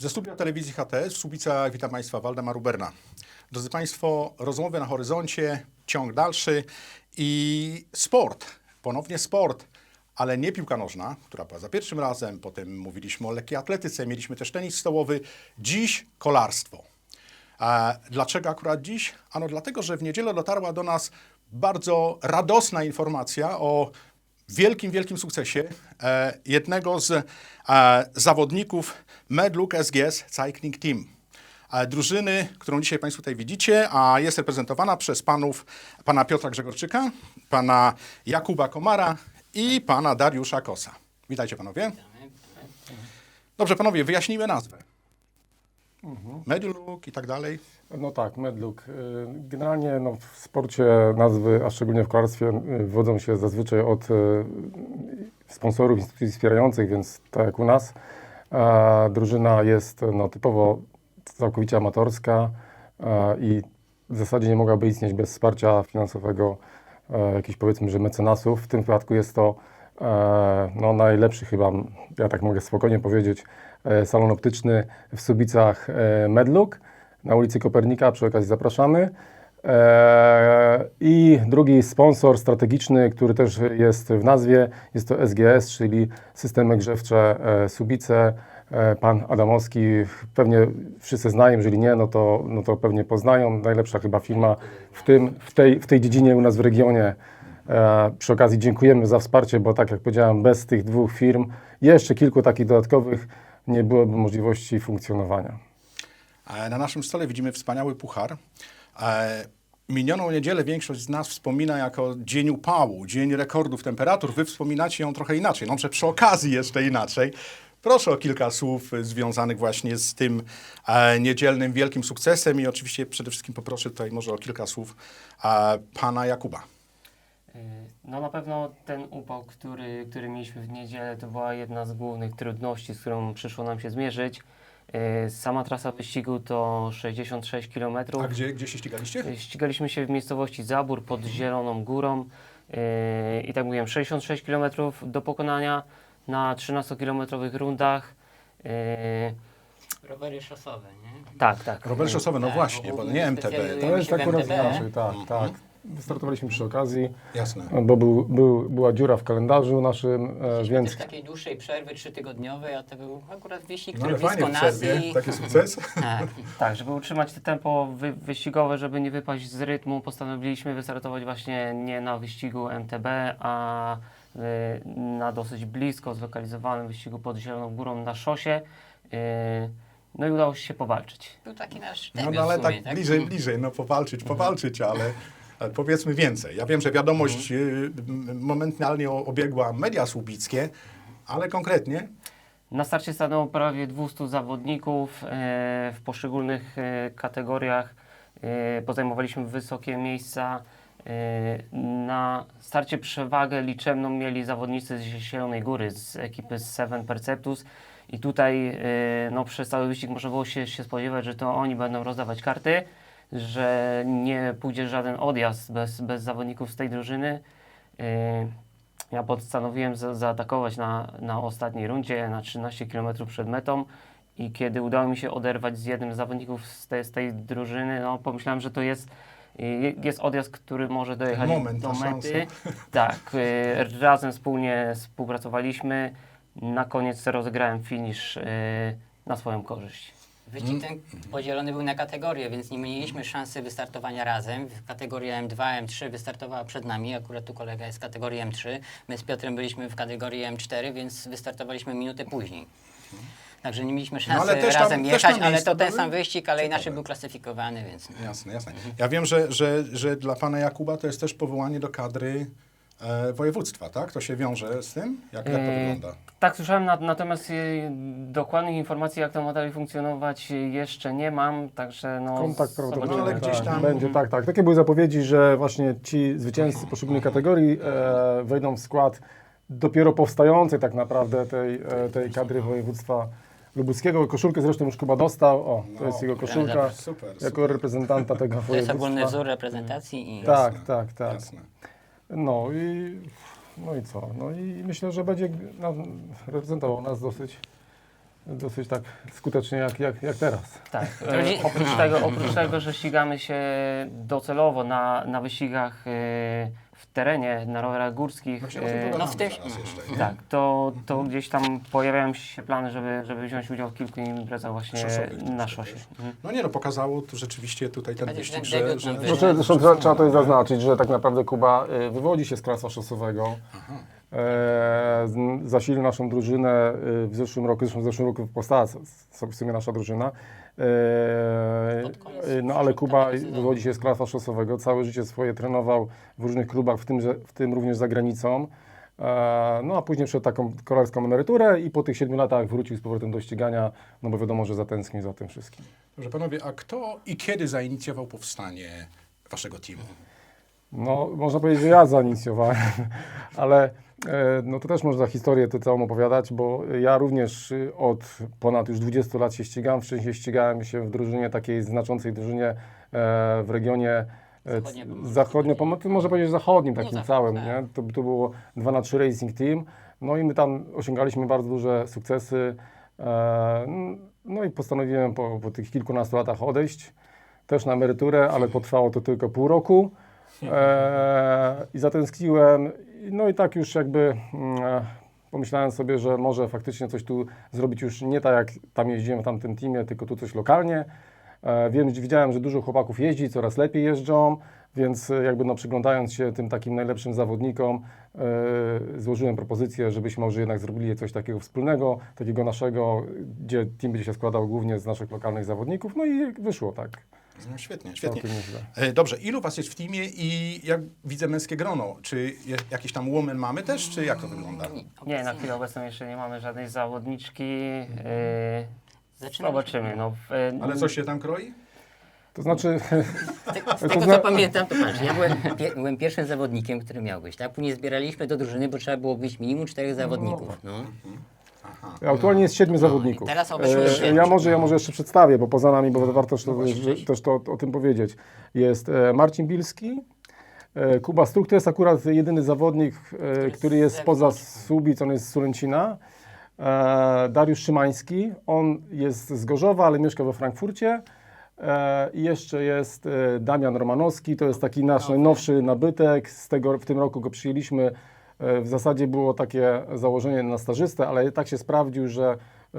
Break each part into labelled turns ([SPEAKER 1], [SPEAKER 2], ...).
[SPEAKER 1] Ze studia telewizji HTS w Słubicach witam Państwa Waldemar Ruberna. Drodzy Państwo, rozmowy na horyzoncie, ciąg dalszy i sport, ponownie sport, ale nie piłka nożna, która była za pierwszym razem, potem mówiliśmy o lekkiej atletyce, mieliśmy też tenis stołowy, dziś kolarstwo. A dlaczego akurat dziś? Ano dlatego, że w niedzielę dotarła do nas bardzo radosna informacja o wielkim, wielkim sukcesie e, jednego z e, zawodników Medluk SGS Cycling Team. E, drużyny, którą dzisiaj Państwo tutaj widzicie, a jest reprezentowana przez panów, pana Piotra Grzegorczyka, pana Jakuba Komara i pana Dariusza Kosa. Witajcie panowie. Dobrze, panowie, wyjaśnijmy nazwę. Medluk i tak dalej.
[SPEAKER 2] No tak, Medluk. Y, Generalnie no, w sporcie nazwy, a szczególnie w kolarstwie, y, wodzą się zazwyczaj od sponsorów, instytucji wspierających, więc tak jak u nas. A drużyna jest no, typowo całkowicie amatorska i w zasadzie nie mogłaby istnieć bez wsparcia finansowego e, jakichś powiedzmy, że mecenasów. W tym wypadku jest to e, no, najlepszy chyba, ja tak mogę spokojnie powiedzieć, e, salon optyczny w Subicach e, Medluk na ulicy Kopernika. Przy okazji zapraszamy. E, I drugi sponsor strategiczny, który też jest w nazwie, jest to SGS, czyli Systemy Grzewcze e, Subice. E, Pan Adamowski, pewnie wszyscy znają, jeżeli nie, no to, no to pewnie poznają. Najlepsza chyba firma w, tym, w, tej, w tej dziedzinie u nas w regionie. Przy okazji dziękujemy za wsparcie, bo tak jak powiedziałem, bez tych dwóch firm, jeszcze kilku takich dodatkowych, nie byłoby możliwości funkcjonowania.
[SPEAKER 1] Na naszym stole widzimy wspaniały puchar. E, Minioną niedzielę większość z nas wspomina jako dzień upału, dzień rekordów temperatur. Wy wspominacie ją trochę inaczej, no przy okazji jeszcze inaczej. Proszę o kilka słów e, związanych właśnie z tym e, niedzielnym wielkim sukcesem i oczywiście przede wszystkim poproszę tutaj może o kilka słów e, pana Jakuba.
[SPEAKER 3] Y, No na pewno ten upał, który, który mieliśmy w niedzielę, to była jedna z głównych trudności, z którą przyszło nam się zmierzyć. Y, Sama trasa wyścigu to 66 km.
[SPEAKER 1] A gdzie, gdzie się ścigaliście?
[SPEAKER 3] Ścigaliśmy się w miejscowości Zabór pod Zieloną Górą y, i tak mówiłem 66 km do pokonania na 13-kilometrowych rundach.
[SPEAKER 4] Rowery szosowe, nie?
[SPEAKER 3] Tak, tak.
[SPEAKER 1] Rowery szosowe, no
[SPEAKER 4] Tak,
[SPEAKER 1] właśnie,
[SPEAKER 4] bo
[SPEAKER 1] bo nie MTB.
[SPEAKER 2] To jest akurat
[SPEAKER 4] MTB.
[SPEAKER 2] inaczej, tak, tak. Wystartowaliśmy przy okazji,
[SPEAKER 1] Jasne.
[SPEAKER 2] bo był, był, była dziura w kalendarzu naszym, e, więc
[SPEAKER 4] też takiej dłuższej przerwy trzytygodniowej, a to był akurat wyścig,
[SPEAKER 1] No
[SPEAKER 4] który
[SPEAKER 1] ale fajnie
[SPEAKER 4] blisko
[SPEAKER 1] w
[SPEAKER 4] nas
[SPEAKER 1] przerwie,
[SPEAKER 4] i...
[SPEAKER 1] taki sukces.
[SPEAKER 4] Tak.
[SPEAKER 3] Tak, żeby utrzymać te tempo wy, wyścigowe, żeby nie wypaść z rytmu, postanowiliśmy wystartować właśnie nie na wyścigu MTB, a y, na dosyć blisko zlokalizowanym wyścigu pod Zieloną Górą na szosie. Y, no i udało się powalczyć.
[SPEAKER 4] Był taki nasz
[SPEAKER 1] No,
[SPEAKER 4] debiut
[SPEAKER 1] no ale
[SPEAKER 4] w sumie,
[SPEAKER 1] tak bliżej, bliżej, no powalczyć, powalczyć, ale powiedzmy więcej. Ja wiem, że wiadomość y, m- momentalnie obiegła media słubickie, ale konkretnie
[SPEAKER 3] Na starcie stanęło prawie 200 zawodników e, w poszczególnych e, kategoriach. E, Pozajmowaliśmy wysokie miejsca. E, Na starcie przewagę liczebną mieli zawodnicy z Zielonej Góry, z ekipy Seven Perceptus. I tutaj e, no, przez cały wyścig można było się, się spodziewać, że to oni będą rozdawać karty, że nie pójdzie żaden odjazd bez, bez zawodników z tej drużyny. E, ja postanowiłem za, zaatakować na, na ostatniej rundzie, na 13 km przed metą i kiedy udało mi się oderwać z jednym z zawodników z, te, z tej drużyny, no pomyślałem, że to jest, y, jest odjazd, który może dojechać
[SPEAKER 1] Moment,
[SPEAKER 3] do mety. Tak, y, razem wspólnie współpracowaliśmy. Na koniec rozegrałem finish y, na swoją korzyść.
[SPEAKER 4] Wyścig ten podzielony był na kategorie, więc nie mieliśmy szansy wystartowania razem. Kategoria M2, M3 wystartowała przed nami, akurat tu kolega jest z kategorii M3. My z Piotrem byliśmy w kategorii M4, więc wystartowaliśmy minutę później. Także nie mieliśmy szansy
[SPEAKER 1] ale też tam-
[SPEAKER 4] razem jechać, ale to ten sam wyścig, ale inaczej
[SPEAKER 1] ciekawe.
[SPEAKER 4] był klasyfikowany, więc...
[SPEAKER 1] Jasne, jasne. Ja wiem, że, że, że dla pana Jakuba to jest też powołanie do kadry e, województwa, tak? To się wiąże z tym? Jak, jak to
[SPEAKER 3] E,
[SPEAKER 1] wygląda?
[SPEAKER 3] Tak, słyszałem, na, natomiast y, dokładnych informacji, jak to ma dalej funkcjonować, y, jeszcze nie mam, także no...
[SPEAKER 2] kontakt prawdopodobnie
[SPEAKER 1] ale gdzieś
[SPEAKER 2] tak,
[SPEAKER 1] tam-
[SPEAKER 2] będzie, tak, tak. Takie były zapowiedzi, że właśnie ci zwycięzcy poszczególnych kategorii e, wejdą w skład dopiero powstającej tak naprawdę tej, e, tej kadry województwa lubuskiego. Koszulkę zresztą już chyba dostał, o, to
[SPEAKER 1] No,
[SPEAKER 2] jest jego
[SPEAKER 4] super,
[SPEAKER 2] koszulka
[SPEAKER 1] Super,
[SPEAKER 2] jako
[SPEAKER 1] super.
[SPEAKER 2] reprezentanta tego
[SPEAKER 4] To jest ogólny
[SPEAKER 2] województwa.
[SPEAKER 4] wzór reprezentacji i...
[SPEAKER 2] Tak,
[SPEAKER 1] Jasne,
[SPEAKER 2] tak, tak.
[SPEAKER 1] Jasne.
[SPEAKER 2] No i, no i co? No i myślę, że będzie no, reprezentował nas dosyć dosyć tak skutecznie jak, jak, jak teraz.
[SPEAKER 3] Tak. E,
[SPEAKER 4] dzi-
[SPEAKER 3] oprócz, tego, oprócz tego, że ścigamy się docelowo na, na wyścigach e, terenie, na rowerach górskich, e,
[SPEAKER 4] no w
[SPEAKER 1] jeszcze.
[SPEAKER 3] tak, to, to gdzieś tam pojawiają się plany, żeby, żeby wziąć udział w kilku imprezach właśnie
[SPEAKER 1] Szosowych
[SPEAKER 3] na szosie. Mhm.
[SPEAKER 1] No nie no, pokazało tu rzeczywiście tutaj ten wyścig, że...
[SPEAKER 4] debiut
[SPEAKER 1] że, że.
[SPEAKER 2] Znaczy, zresztą trzeba, trzeba to zaznaczyć, że tak naprawdę Kuba y, wywodzi się z klarstwa szosowego. E, z- zasilił naszą drużynę y, w zeszłym roku, zresztą w zeszłym roku powstała s- s- w sumie nasza drużyna. E, y, no ale Kuba wywodzi się z klarstwa szosowego, całe życie swoje trenował w różnych klubach, w tym, w tym również za granicą. E, No a później przed taką kolarską emeryturę i po tych siedmiu latach wrócił z powrotem do ścigania, no bo wiadomo, że zatęsknił za tym wszystkim.
[SPEAKER 1] Dobrze, panowie, a kto i kiedy zainicjował powstanie waszego teamu?
[SPEAKER 2] No, można powiedzieć, że ja zainicjowałem, ale e, no to też można historię tę całą opowiadać, bo ja również y, od ponad już 20 lat się ścigam. Wcześniej ścigałem się w drużynie, takiej znaczącej drużynie e, w regionie e,
[SPEAKER 4] Zachodnio-
[SPEAKER 2] można powiedzieć zachodnim takim
[SPEAKER 4] zachód,
[SPEAKER 2] całym,
[SPEAKER 4] tak.
[SPEAKER 2] nie? To, to było 2 na 3 Racing Team, no i my tam osiągaliśmy bardzo duże sukcesy, e, no i postanowiłem po, po tych kilkunastu latach odejść, też na emeryturę, ale potrwało to tylko pół roku. E, I zatęskniłem. No i tak już jakby mm, e, pomyślałem sobie, że może faktycznie coś tu zrobić już nie tak jak tam jeździłem w tamtym teamie, tylko tu coś lokalnie. E, wiem, widziałem, że dużo chłopaków jeździ, coraz lepiej jeżdżą, więc e, jakby no przyglądając się tym takim najlepszym zawodnikom, e, złożyłem propozycję, żebyśmy może jednak zrobili coś takiego wspólnego, takiego naszego, gdzie team będzie się składał głównie z naszych lokalnych zawodników. No i wyszło tak.
[SPEAKER 1] No świetnie, świetnie. E, Dobrze, ilu was jest w teamie i jak widzę męskie grono? Czy je, jakiś tam woman mamy też, czy jak to wygląda?
[SPEAKER 3] Nie, na chwilę obecną jeszcze nie mamy żadnej zawodniczki. E,
[SPEAKER 4] Zaczynamy.
[SPEAKER 3] zobaczymy. No, w, e,
[SPEAKER 1] Ale coś się tam kroi?
[SPEAKER 2] To znaczy,
[SPEAKER 4] Z, te, z tego co pamiętam, to patrz, ja byłem, pie, byłem pierwszym zawodnikiem, który miał być, tak? Później zbieraliśmy do drużyny, bo trzeba było być minimum czterech zawodników. No.
[SPEAKER 2] Aktualnie jest siedmiu zawodników.
[SPEAKER 4] teraz
[SPEAKER 2] E,
[SPEAKER 4] siedmiu.
[SPEAKER 2] Ja może, ja może jeszcze przedstawię, bo poza nami, bo warto też, że- też to, o tym powiedzieć. Jest e, Marcin Bilski, e, Kuba Struk, to jest akurat jedyny zawodnik, e, który jest
[SPEAKER 4] z
[SPEAKER 2] spoza. Słubic, on jest z Sulęcina. E, Dariusz Szymański, on jest z Gorzowa, ale mieszka we Frankfurcie. E, I jeszcze jest e, Damian Romanowski, to jest taki nasz najnowszy nabytek. Z tego, w tym roku go przyjęliśmy. W zasadzie było takie założenie na stażystę, ale tak się sprawdził, że e,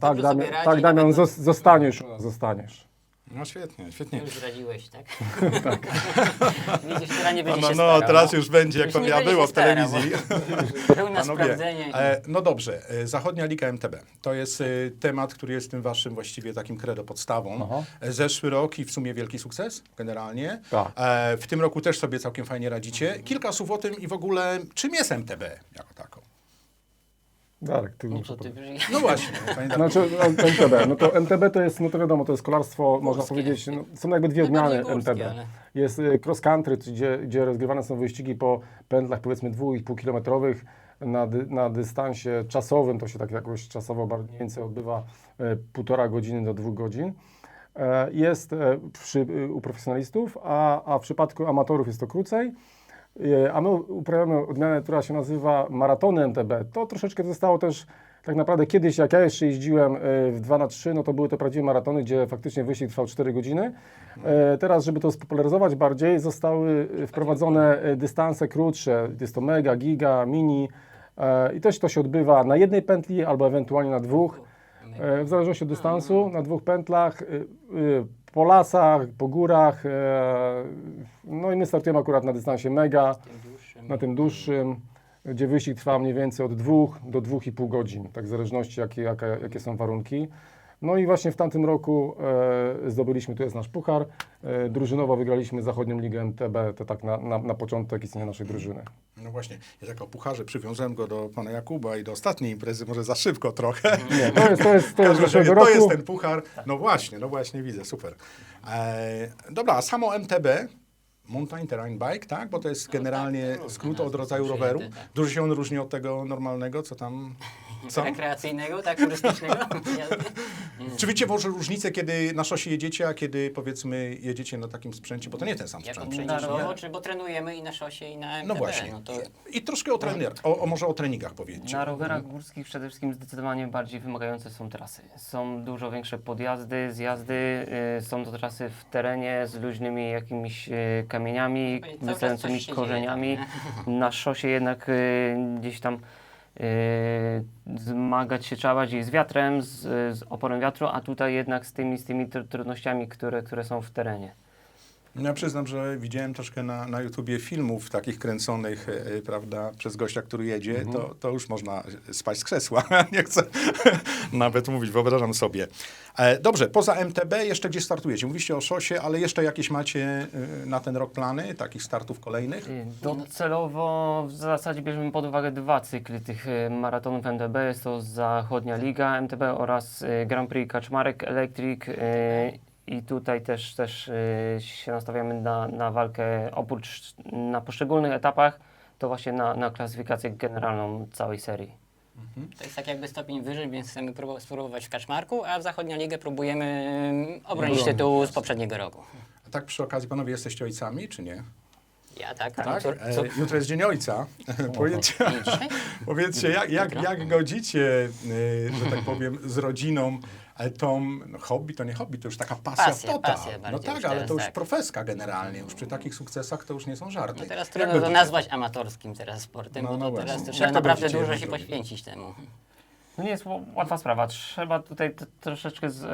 [SPEAKER 2] tak, Damian,
[SPEAKER 4] radzi,
[SPEAKER 2] tak Damian, zos- zostaniesz u nas, zostaniesz.
[SPEAKER 1] No świetnie, świetnie.
[SPEAKER 4] Już zdradziłeś, tak? Widzisz, teraz nie
[SPEAKER 1] No,
[SPEAKER 4] będzie
[SPEAKER 1] no,
[SPEAKER 4] się
[SPEAKER 1] no teraz
[SPEAKER 4] no.
[SPEAKER 1] już będzie, jak
[SPEAKER 4] Już
[SPEAKER 1] to ja było w telewizji.
[SPEAKER 4] Pełne
[SPEAKER 1] Panowie,
[SPEAKER 4] sprawdzenie.
[SPEAKER 1] e, no dobrze, e, Zachodnia Liga MTB. To jest e, temat, który jest tym waszym właściwie takim credo podstawą.
[SPEAKER 2] Aha.
[SPEAKER 1] E, Zeszły rok i w sumie wielki sukces generalnie.
[SPEAKER 2] Tak.
[SPEAKER 1] E, w tym roku też sobie całkiem fajnie radzicie. Kilka słów o tym i w ogóle czym jest MTB jako taką.
[SPEAKER 2] Darek, ty
[SPEAKER 4] No ty.
[SPEAKER 1] No właśnie, Darku.
[SPEAKER 2] Znaczy no, MTB, no to MTB to jest, no to wiadomo, to jest kolarstwo, można powiedzieć, no, są jakby dwie odmiany
[SPEAKER 4] Najbardziej górskie,
[SPEAKER 2] MTB.
[SPEAKER 4] ale-
[SPEAKER 2] Jest y, cross country, gdzie, gdzie rozgrywane są wyścigi po pętlach powiedzmy 2,5 kilometrowych na, dy, na dystansie czasowym, to się tak jakoś czasowo bardzo mniej więcej odbywa e, półtora godziny do dwóch godzin. E, Jest e, przy, y, u profesjonalistów, a, a w przypadku amatorów jest to krócej. E, A my uprawiamy odmianę, która się nazywa maratony MTB. To troszeczkę zostało też tak naprawdę kiedyś, jak ja jeszcze jeździłem e, w 2 na 3 no to były to prawdziwe maratony, gdzie faktycznie wyścig trwał 4 godziny. E, Teraz, żeby to spopularyzować bardziej, zostały wprowadzone dystanse krótsze. Jest to mega, giga, mini. I też to się odbywa na jednej pętli albo ewentualnie na dwóch. E, W zależności od dystansu, na dwóch pętlach, y, y, po lasach, po górach. e, No i my startujemy akurat na dystansie mega, na tym dłuższym, gdzie wyścig trwa mniej więcej od 2 do 2,5 godzin, tak w zależności jakie, jakie, jakie są warunki. No i właśnie w tamtym roku e, zdobyliśmy, tu jest nasz puchar, e, drużynowo wygraliśmy Zachodnią Ligę MTB, to tak na, na, na początek istnienia naszej drużyny.
[SPEAKER 1] No właśnie, ja tak o pucharze przywiązałem go do pana Jakuba i do ostatniej imprezy, może za szybko trochę.
[SPEAKER 2] Nie, to jest, to jest, to jest
[SPEAKER 1] to
[SPEAKER 2] roku.
[SPEAKER 1] jest ten puchar. No właśnie, no właśnie widzę, super. E, dobra, a samo MTB, Mountain Terrain Bike, tak? Bo to jest generalnie
[SPEAKER 4] tak,
[SPEAKER 1] skrót od rodzaju roweru. Dużo się on różni od tego normalnego, co tam... Co?
[SPEAKER 4] Rekreacyjnego, tak? Turystycznego?
[SPEAKER 1] Czy wiecie może różnicę, kiedy na szosie jedziecie, a kiedy powiedzmy jedziecie na takim sprzęcie, bo to nie ten sam sprzęt.
[SPEAKER 4] treningowo, czy bo trenujemy i na szosie, i na MTB.
[SPEAKER 1] No właśnie.
[SPEAKER 4] No to
[SPEAKER 1] I troszkę o, trener, o, o może o treningach powiedzcie.
[SPEAKER 3] Na rowerach górskich przede wszystkim zdecydowanie bardziej wymagające są trasy. Są dużo większe podjazdy, zjazdy, y, są to trasy w terenie z luźnymi jakimiś y, kamieniami,
[SPEAKER 4] Cały czas
[SPEAKER 3] wystającymi
[SPEAKER 4] coś się
[SPEAKER 3] korzeniami.
[SPEAKER 4] dzieje
[SPEAKER 3] Na szosie jednak y, gdzieś tam zmagać się trzeba bardziej z wiatrem, z, z oporem wiatru, a tutaj jednak z tymi, z tymi tr- trudnościami, które, które są w terenie.
[SPEAKER 1] Ja przyznam, że widziałem troszkę na, na YouTubie filmów takich kręconych, e, e, prawda, przez gościa, który jedzie, to, to już można spać z krzesła. Nie chcę nawet mówić, wyobrażam sobie. E, dobrze, poza MTB jeszcze gdzie startujecie? Mówiliście o szosie, ale jeszcze jakieś macie e, na ten rok plany, takich startów kolejnych?
[SPEAKER 3] Docelowo w zasadzie bierzemy pod uwagę dwa cykly tych maratonów MTB. Jest to Zachodnia Liga MTB oraz Grand Prix Kaczmarek Electric. y, I tutaj też, też y, się nastawiamy na, na walkę oprócz na poszczególnych etapach, to właśnie na, na klasyfikację generalną całej serii.
[SPEAKER 4] To jest tak jakby stopień wyżej, więc chcemy próbować, spróbować w Kaczmarku, a w Zachodnią Ligę próbujemy mm, obronić tytuł z poprzedniego roku.
[SPEAKER 1] A tak przy okazji, panowie, jesteście ojcami, czy nie?
[SPEAKER 4] Ja tak,
[SPEAKER 1] Tak?
[SPEAKER 4] Cór,
[SPEAKER 1] E,
[SPEAKER 4] cór,
[SPEAKER 1] jutro jest Dzień Ojca. powiedzcie, powiedzcie jak, jak, jak godzicie, e, że tak powiem, z rodziną e, tą no, hobby, to nie hobby, to już taka pasja,
[SPEAKER 4] Pasja, pasja
[SPEAKER 1] no tak, ale to już
[SPEAKER 4] tak.
[SPEAKER 1] profeska generalnie. Już przy takich sukcesach to już nie są żarty.
[SPEAKER 4] No teraz trudno to nazwać amatorskim teraz sportem,
[SPEAKER 1] No,
[SPEAKER 4] bo
[SPEAKER 1] no
[SPEAKER 4] to teraz to trzeba
[SPEAKER 1] to
[SPEAKER 4] naprawdę dużo się poświęcić temu.
[SPEAKER 3] No nie jest łatwa sprawa. Trzeba tutaj troszeczkę z,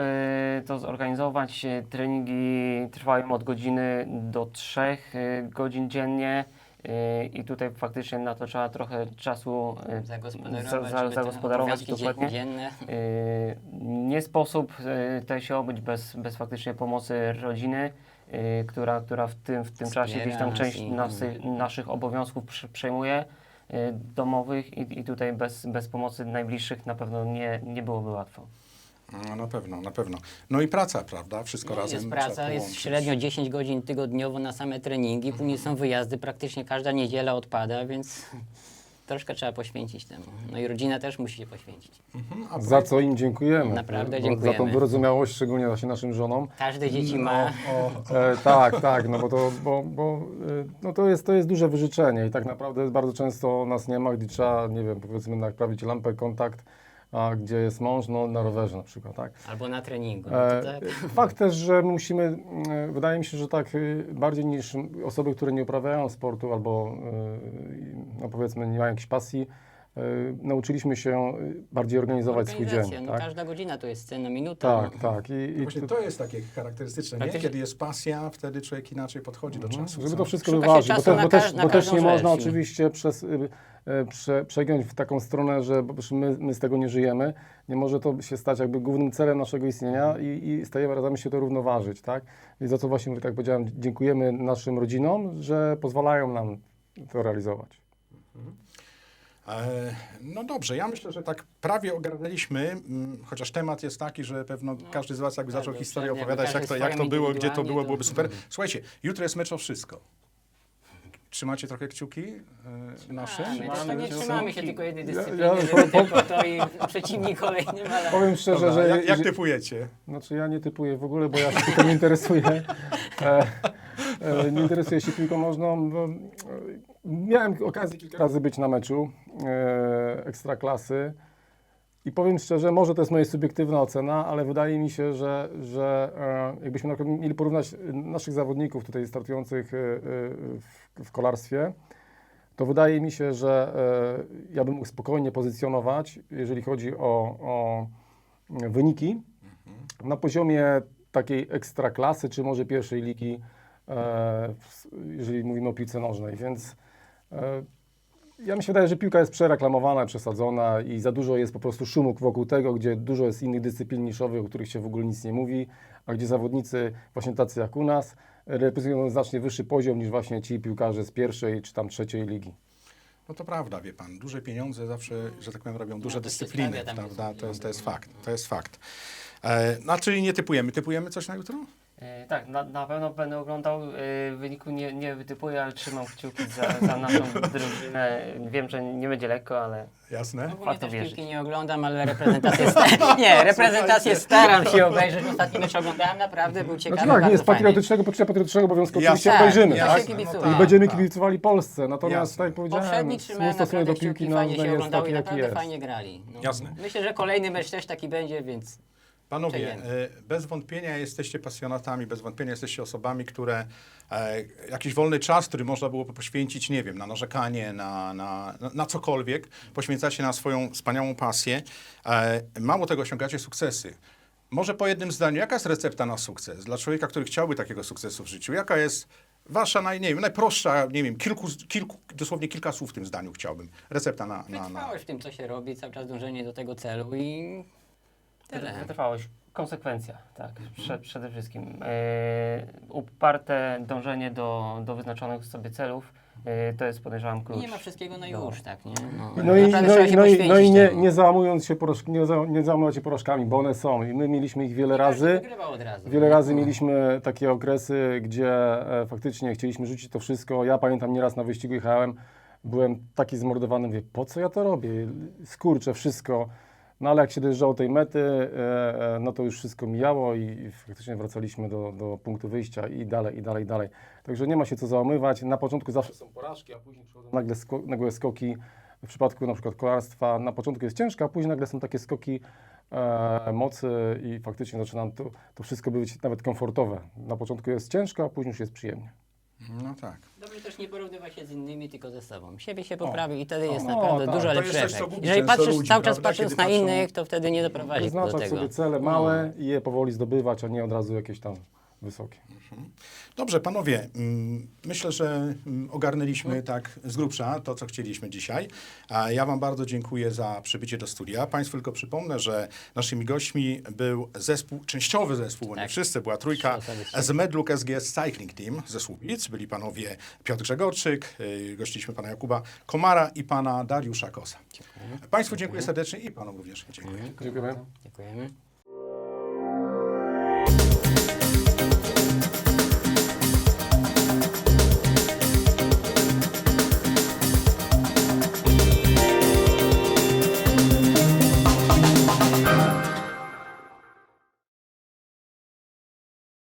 [SPEAKER 3] y, to zorganizować. Y, Treningi trwają od godziny do trzech y, godzin dziennie. y, I tutaj faktycznie na to trzeba trochę czasu y,
[SPEAKER 4] Zagospodarować,
[SPEAKER 3] za-
[SPEAKER 4] żeby te
[SPEAKER 3] zagospodarować
[SPEAKER 4] obowiązki dzie-
[SPEAKER 3] dokładnie.
[SPEAKER 4] dzienne.
[SPEAKER 3] Y, Nie sposób y, tutaj się obyć bez, bez faktycznie pomocy rodziny, y, która, która w tym, w tym czasie gdzieś tam
[SPEAKER 4] nas
[SPEAKER 3] część
[SPEAKER 4] i-
[SPEAKER 3] nasy, naszych obowiązków przy- przejmuje domowych i, i tutaj bez, bez pomocy najbliższych na pewno nie, nie byłoby łatwo.
[SPEAKER 1] No, na pewno, na pewno. No i praca, prawda? Wszystko
[SPEAKER 4] No,
[SPEAKER 1] razem
[SPEAKER 4] jest praca, jest średnio 10 godzin tygodniowo na same treningi, później są wyjazdy, praktycznie każda niedziela odpada, więc troszkę trzeba poświęcić temu. No i rodzina też musi się poświęcić.
[SPEAKER 1] Mhm, a
[SPEAKER 2] Za co im dziękujemy.
[SPEAKER 4] Naprawdę
[SPEAKER 2] bo Za tą
[SPEAKER 4] dziękujemy.
[SPEAKER 2] wyrozumiałość, szczególnie właśnie naszym żonom.
[SPEAKER 4] Każde dzieci ma...
[SPEAKER 1] o,
[SPEAKER 2] E, tak, tak, no bo, to, bo, bo e, no to, jest, to jest duże wyżyczenie i tak naprawdę bardzo często nas nie ma, gdzie trzeba, nie wiem, powiedzmy naprawić lampę, kontakt, a gdzie jest mąż, no na rowerze na przykład, tak.
[SPEAKER 4] Albo na treningu. No
[SPEAKER 2] E,
[SPEAKER 4] to tak.
[SPEAKER 2] Fakt też, że musimy, e, wydaje mi się, że tak e, bardziej niż osoby, które nie uprawiają sportu albo e, no powiedzmy nie mają jakiejś pasji, e, nauczyliśmy się e, bardziej organizować swój dzień.
[SPEAKER 4] no
[SPEAKER 2] tak?
[SPEAKER 4] każda godzina to jest cena, minuta.
[SPEAKER 2] tak,
[SPEAKER 4] no.
[SPEAKER 2] tak. I, i
[SPEAKER 1] Właśnie
[SPEAKER 2] tu-
[SPEAKER 1] to jest takie charakterystyczne, nie? Kiedy jest pasja, wtedy człowiek inaczej podchodzi do czasu.
[SPEAKER 2] Żeby
[SPEAKER 1] co?
[SPEAKER 2] to wszystko wyważyć, bo, te, bo, też, bo też nie można
[SPEAKER 4] rzecz.
[SPEAKER 2] oczywiście przez, y, prze, przegiąć w taką stronę, że my, my z tego nie żyjemy. Nie może to się stać jakby głównym celem naszego istnienia i, i stajemy razem się to równoważyć, tak? I za co właśnie, tak jak powiedziałem, dziękujemy naszym rodzinom, że pozwalają nam to realizować.
[SPEAKER 1] E, No dobrze, ja myślę, że tak prawie ogarnęliśmy, mm, chociaż temat jest taki, że pewno każdy z Was jakby
[SPEAKER 4] tak,
[SPEAKER 1] zaczął historię opowiadać, jak to, jak to było, gdzie to było, byłoby super. Słuchajcie, jutro jest mecz o wszystko. Trzymacie trochę kciuki e, nasze?
[SPEAKER 4] A, my też tak nie
[SPEAKER 3] Trzymamy
[SPEAKER 4] się tylko jednej
[SPEAKER 2] Ja-
[SPEAKER 4] dyscypliny,
[SPEAKER 2] ja-
[SPEAKER 4] tylko to i przeciwnik kolejnym, ale...
[SPEAKER 2] Powiem szczerze,
[SPEAKER 1] Dobra,
[SPEAKER 2] że...
[SPEAKER 1] jak, jak typujecie?
[SPEAKER 2] Znaczy ja nie typuję w ogóle, bo ja się tym nie interesuję. E, e, nie interesuję się piłką nożną. Miałem okazję kilka razy być na meczu e, Ekstraklasy i powiem szczerze, może to jest moja subiektywna ocena, ale wydaje mi się, że, że e, jakbyśmy na przykład mieli porównać naszych zawodników tutaj startujących e, e, w, w kolarstwie, to wydaje mi się, że e, ja bym mógł spokojnie pozycjonować, jeżeli chodzi o, o wyniki na poziomie takiej ekstraklasy, czy może pierwszej ligi, e, jeżeli mówimy o piłce nożnej. Więc ja mi się wydaje, że piłka jest przereklamowana, przesadzona i za dużo jest po prostu szumu wokół tego, gdzie dużo jest innych dyscyplin niszowych, o których się w ogóle nic nie mówi, a gdzie zawodnicy właśnie tacy jak u nas reprezentują znacznie wyższy poziom niż właśnie ci piłkarze z pierwszej czy tam trzeciej ligi.
[SPEAKER 1] No to prawda, wie Pan, duże pieniądze zawsze, że tak powiem, robią duże
[SPEAKER 4] to się
[SPEAKER 1] dyscypliny, prawda? To jest, to jest fakt, to jest fakt. E, no czyli nie typujemy, typujemy coś na jutro?
[SPEAKER 3] E, Tak, na, na pewno będę oglądał. e, Wyniku nie, nie wytypuję, ale trzymam kciuki za, za naszą drużynę. Wiem, że nie będzie lekko, ale
[SPEAKER 1] Jasne?
[SPEAKER 3] Warto
[SPEAKER 4] też
[SPEAKER 3] wierzyć.
[SPEAKER 4] piłki nie oglądam, ale reprezentację, sta- nie, reprezentację staram się obejrzeć. Ostatni mecz oglądałem, naprawdę był ciekawy,
[SPEAKER 2] Znaczy tak, nie
[SPEAKER 4] fajny.
[SPEAKER 2] patriotycznego, poczucia patriotycznego obowiązku
[SPEAKER 1] Jasne.
[SPEAKER 2] oczywiście
[SPEAKER 4] Tak,
[SPEAKER 2] obejrzymy,
[SPEAKER 4] ja
[SPEAKER 2] tak?
[SPEAKER 1] No
[SPEAKER 2] I
[SPEAKER 1] tak,
[SPEAKER 2] będziemy
[SPEAKER 1] tak.
[SPEAKER 2] kibicowali Polsce. Natomiast,
[SPEAKER 1] Jasne.
[SPEAKER 2] tak jak powiedziałem, stosunek do piłki
[SPEAKER 4] się
[SPEAKER 2] jest taki,
[SPEAKER 4] i
[SPEAKER 2] jaki
[SPEAKER 4] naprawdę
[SPEAKER 2] jest.
[SPEAKER 4] fajnie grali. No.
[SPEAKER 1] Jasne.
[SPEAKER 4] Myślę, że kolejny mecz też taki będzie, więc
[SPEAKER 1] Panowie, e, bez wątpienia jesteście pasjonatami, bez wątpienia jesteście osobami, które e, jakiś wolny czas, który można było poświęcić, nie wiem, na narzekanie, na, na, na- cokolwiek, poświęcacie na swoją wspaniałą pasję. E, mało tego, osiągacie sukcesy. Może po jednym zdaniu, jaka jest recepta na sukces dla człowieka, który chciałby takiego sukcesu w życiu? Jaka jest wasza, naj, nie wiem, najprostsza, nie wiem, kilku, kilku, dosłownie kilka słów w tym zdaniu chciałbym. Recepta na... na, na...
[SPEAKER 4] wytrwałość w tym, co się robi, cały czas dążenie do tego celu i tyle.
[SPEAKER 3] wytrwałość, konsekwencja, tak, prze, przede wszystkim. E, uparte dążenie do, do wyznaczonych sobie celów, e, to jest podejrzewam klucz.
[SPEAKER 4] Nie ma wszystkiego na
[SPEAKER 3] do-
[SPEAKER 4] już, tak, nie?
[SPEAKER 2] No i,
[SPEAKER 4] Naprawdę
[SPEAKER 2] no,
[SPEAKER 4] trzeba
[SPEAKER 2] i,
[SPEAKER 4] się
[SPEAKER 2] no, i, no i
[SPEAKER 4] poświęcić
[SPEAKER 2] nie,
[SPEAKER 4] temu.
[SPEAKER 2] nie załamując się porażk, nie, za, nie załamywać się porażkami, bo one są. I my mieliśmy ich wiele razy.
[SPEAKER 4] razu.
[SPEAKER 2] Wiele razy mieliśmy takie okresy, gdzie e, faktycznie chcieliśmy rzucić to wszystko. Ja pamiętam nieraz na wyścigu jechałem, byłem taki zmordowany, mówię, po co ja to robię? Skurczę wszystko. No ale jak się dojeżdżało tej mety, e, e, no to już wszystko mijało i, faktycznie wracaliśmy do, do punktu wyjścia i dalej, i dalej, i dalej. Także nie ma się co załamywać. Na początku zawsze są porażki, a później przychodzą nagle sko nagłe skoki. W przypadku na przykład kolarstwa na początku jest ciężko, a później nagle są takie skoki e, mocy i faktycznie zaczynam to, to wszystko być nawet komfortowe. Na początku jest ciężko, a później już jest przyjemnie.
[SPEAKER 1] No tak.
[SPEAKER 4] Dobrze też nie porównywać się z innymi, tylko ze sobą. Siebie się poprawi i wtedy jest
[SPEAKER 2] no,
[SPEAKER 4] naprawdę
[SPEAKER 2] tak.
[SPEAKER 4] dużo
[SPEAKER 1] To
[SPEAKER 4] lepszy
[SPEAKER 1] jest coś, co
[SPEAKER 4] efekt.
[SPEAKER 1] gubi
[SPEAKER 4] Jeżeli
[SPEAKER 1] często
[SPEAKER 4] patrzysz
[SPEAKER 1] ludzi,
[SPEAKER 4] cały czas
[SPEAKER 1] prawda?
[SPEAKER 4] patrząc
[SPEAKER 1] Kiedy
[SPEAKER 4] na
[SPEAKER 1] patrzą-
[SPEAKER 4] innych, to wtedy nie doprowadzi do
[SPEAKER 2] Wyznaczać
[SPEAKER 4] tego.
[SPEAKER 2] sobie cele małe i je powoli zdobywać, a nie od razu jakieś tam wysokie.
[SPEAKER 1] Dobrze, panowie, mm, myślę, że mm, ogarnęliśmy tak z grubsza to, co chcieliśmy dzisiaj. A ja wam bardzo dziękuję za przybycie do studia. Państwu tylko przypomnę, że naszymi gośćmi był zespół, częściowy zespół, bo nie
[SPEAKER 4] Tak.
[SPEAKER 1] wszyscy, była trójka z Medluk SGS Cycling Team ze Słubic. Byli panowie Piotr Grzegorczyk, y, gościliśmy pana Jakuba Komara i pana Dariusza Kosa. Państwu dziękuję serdecznie i panom również dziękuję.
[SPEAKER 2] Dziękujemy.
[SPEAKER 4] Dziękujemy.